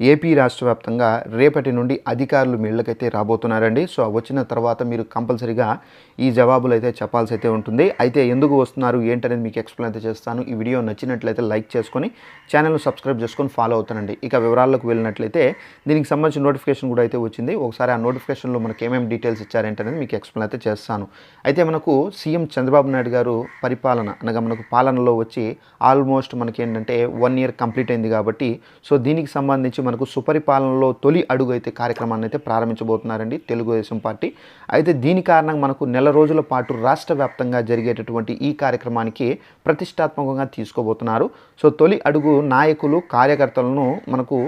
AP రాష్ట్ర వ్యాప్తంగా రేపటి నుండి అధికారులు మీళ్ళకైతే రాబోతున్నారండి. సో వచ్చిన తర్వాత మీరు కంపల్సరీగా ఈ జవాబులు అయితే చెప్పాల్సి అయితే ఉంటుంది. అయితే ఎందుకు వస్తున్నారు ఏంటనేది మీకు ఎక్స్ప్లెయిన్ అయితే చేస్తాను. ఈ వీడియో నచ్చినట్లయితే లైక్ చేసుకొని ఛానల్ను సబ్స్క్రైబ్ చేసుకొని ఫాలో అవుతానండి. ఇక వివరాల్లోకి వెళ్ళినట్లయితే దీనికి సంబంధించిన నోటిఫికేషన్ కూడా అయితే వచ్చింది. ఒకసారి ఆ నోటిఫికేషన్లో మనకి ఏమేమి డీటెయిల్స్ ఇచ్చారేంటనేది మీకు ఎక్స్ప్లెయిన్ అయితే చేస్తాను. అయితే మనకు సీఎం చంద్రబాబు నాయుడు గారు పరిపాలన అనగా మనకు పాలనలో వచ్చి ఆల్మోస్ట్ మనకి ఏంటంటే వన్ ఇయర్ కంప్లీట్ అయింది కాబట్టి సో దీనికి సంబంధించి మనకు సుపరిపాలనలో తొలి అడుగు అయితే కార్యక్రమాన్ని అయితే ప్రారంభించబోతున్నారండి తెలుగుదేశం పార్టీ. అయితే దీని కారణంగా మనకు నెల రోజుల పాటు రాష్ట్ర వ్యాప్తంగా జరిగేటటువంటి ఈ కార్యక్రమానికి ప్రతిష్టాత్మకంగా తీసుకోబోతున్నారు. సో తొలి అడుగు నాయకులు కార్యకర్తలను మనకు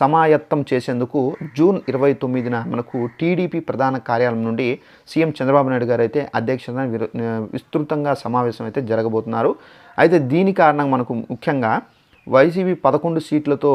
సమాయత్తం చేసేందుకు జూన్ ఇరవై తొమ్మిదిన మనకు టీడీపీ ప్రధాన కార్యాలయం నుండి సీఎం చంద్రబాబు నాయుడు గారు అయితే అధ్యక్షతన విరు- విస్తృతంగా సమావేశం అయితే జరగబోతున్నారు. అయితే దీని కారణంగా మనకు ముఖ్యంగా వైసీపీ పదకొండు సీట్లతో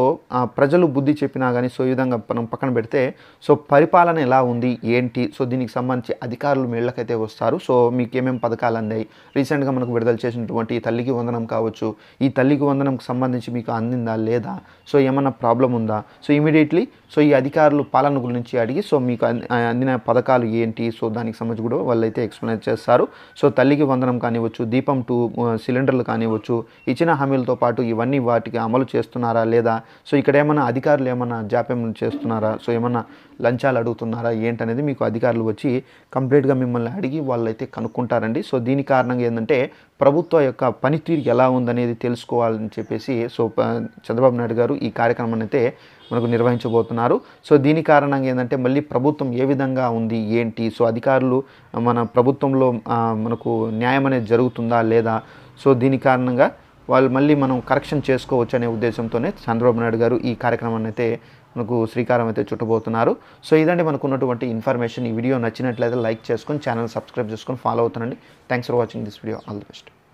ప్రజలు బుద్ధి చెప్పినా కానీ సో ఈ విధంగా మనం పక్కన పెడితే సో పరిపాలన ఎలా ఉంది ఏంటి సో దీనికి సంబంధించి అధికారులు మేళ్ళకైతే వస్తారు. సో మీకు ఏమేమి పథకాలు అందాయి? రీసెంట్గా మనకు విడుదల చేసినటువంటి ఈ తల్లికి వందనం కావచ్చు ఈ తల్లికి వందనంకి సంబంధించి మీకు అందిందా లేదా? సో ఏమన్నా ప్రాబ్లం ఉందా? సో ఇమీడియట్లీ సో ఈ అధికారులు పాలన గురించి అడిగి సో మీకు అందిన పథకాలు ఏంటి? సో దానికి సంబంధించి కూడా వాళ్ళైతే ఎక్స్ప్లెయిన్ చేస్తారు. సో తల్లికి వందనం కానివ్వచ్చు దీపం టూ సిలిండర్లు కానివ్వచ్చు ఇచ్చిన హామీలతో పాటు ఇవన్నీ వాటికి అమలు చేస్తున్నారా లేదా? సో ఇక్కడ ఏమైనా అధికారులు ఏమైనా జాప్యం చేస్తున్నారా? సో ఏమైనా లంచాలు అడుగుతున్నారా? ఏంటనేది మీకు అధికారులు వచ్చి కంప్లీట్గా మిమ్మల్ని అడిగి వాళ్ళైతే కనుక్కుంటారండి. సో దీని కారణంగా ఏంటంటే ప్రభుత్వ యొక్క పనితీరు ఎలా ఉందనేది తెలుసుకోవాలని చెప్పేసి సో ప- చంద్రబాబు నాయుడు గారు ఈ కార్యక్రమాన్ని అయితే మనకు నిర్వహించబోతున్నారు. సో దీని కారణంగా ఏంటంటే మళ్ళీ ప్రభుత్వం ఏ విధంగా ఉంది ఏంటి? సో అధికారులు మన ప్రభుత్వంలో మనకు న్యాయం అనేది జరుగుతుందా లేదా? సో దీని కారణంగా వాళ్ళు మళ్ళీ మనం కరెక్షన్ చేసుకోవచ్చు అనే ఉద్దేశంతోనే చంద్రబాబు నాయుడు గారు ఈ కార్యక్రమాన్ని అయితే మనకు శ్రీకారం అయితే చుట్టబోతున్నారు. సో ఇదండి మనకు ఉన్నటువంటి ఇన్ఫర్మేషన్ ఈ వీడియో నచ్చినట్లయితే లైక్ చేసుకొని ఛానల్ సబ్స్క్రైబ్ చేసుకొని ఫాలో అవుతానండి thanks for watching this video all the best